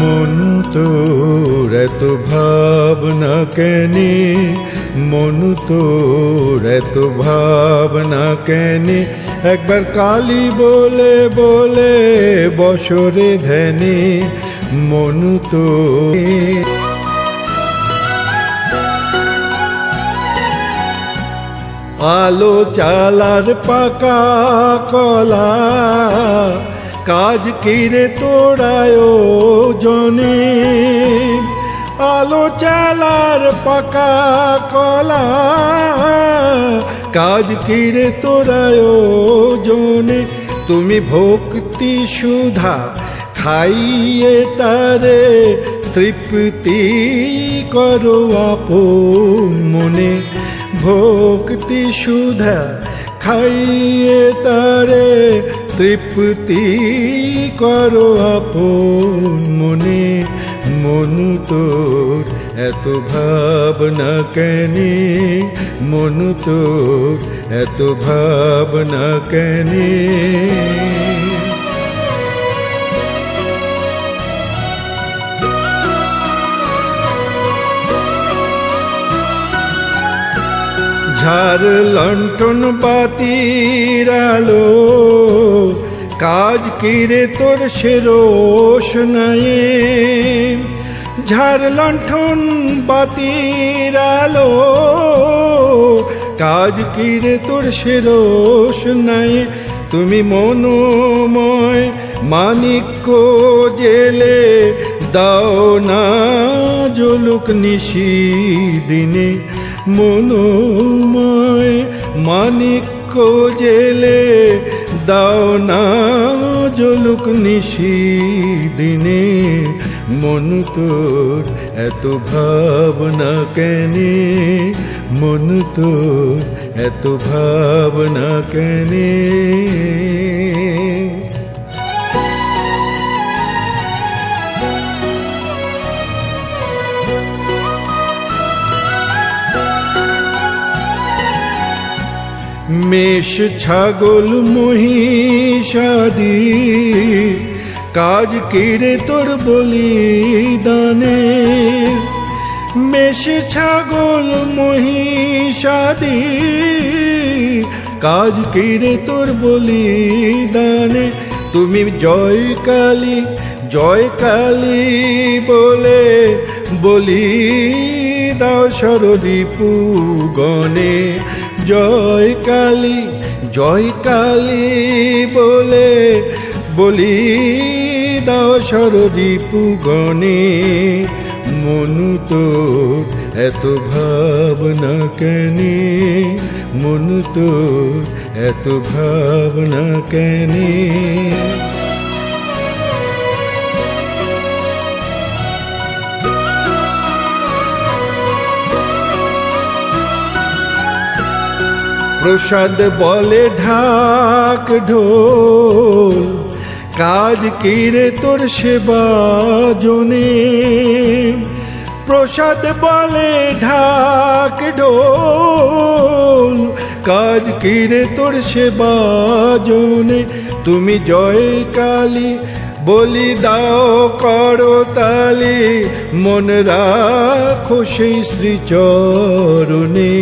মন তোর এত ভাবনা কেনে? মন তোর এত ভাবনা কেনে? একবার কালি বলে বলে বসরে ধ্যানে মন তো আলো চালার পাকা কলা কাজ কিরে তোড়ায় জনে আলো চালার পাকা কলা। কাজ কিরে তোড়ায় জনে তুমি ভক্তি সুধা খাইয়ে তারে তৃপ্তি করো আপন মনে। ভক্তি সুধা খাইয়ে তারে তৃপ্তি করো আপন মনে। মন তোর এত ভাবনা কেনে? মন তোর এত ভাবনা কেনে? ঝাড় লণ্ঠন বাতির আলো। কাজ কিরে তোর সে রোশ নাই? ঝাড় লণ্ঠন বাতির আলো। কাজ কিরে তোর সে রোশ নাই? তুমি মনোময় মানিক্য জেলে দাও না জলুক নিশি দিনে। মনোময় মানিক্য জেলে দাও না জলুক নিশি দিনে। মন তোর এত ভাবনা কেনে? মন তোর এত ভাবনা কেনে? মেষ ছাগল মহিষাদি কাজ কেড়ে তোর বলি দানে মেষ, ছাগল মহিষাদি কাজ কেড়ে তোর বলি দানে তুমি জয় কালী জয় কালী বলে বলি দাও সরদীপু গণে। জয় কালী জয় কালী বলে বলি দাও সরদীপু গণে মনু তো এত ভাবনা কেনে, মনু তো এত ভাবনা কেনে। প্রসাদ বলে ঢাক ঢোল, কাজ কিরে তোর সেবা জনে। প্রসাদ বলে ঢাক ঢোল, কাজ কিরে তোর সেবা জনে। তুমি জয় কালী বলি দাও করো তালি, মন রাখো সেই শ্রীচরণে।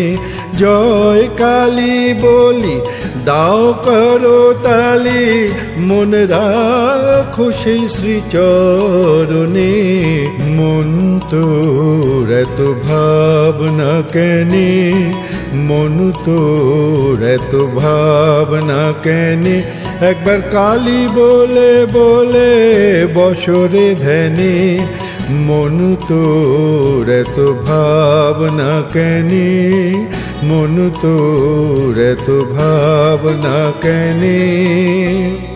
জয় কালী বলি, দাও করো তালি, মন রাখো সেই শ্রীচরণে। মন তোর এত ভাবনা কেনে, মন তোর এত ভাবনা কেনে। একবার কালী বলে বলে বসরে ধ্যানে মন তোর এত ভাবনা কেনে? মন তোর এত ভাবনা কেনে?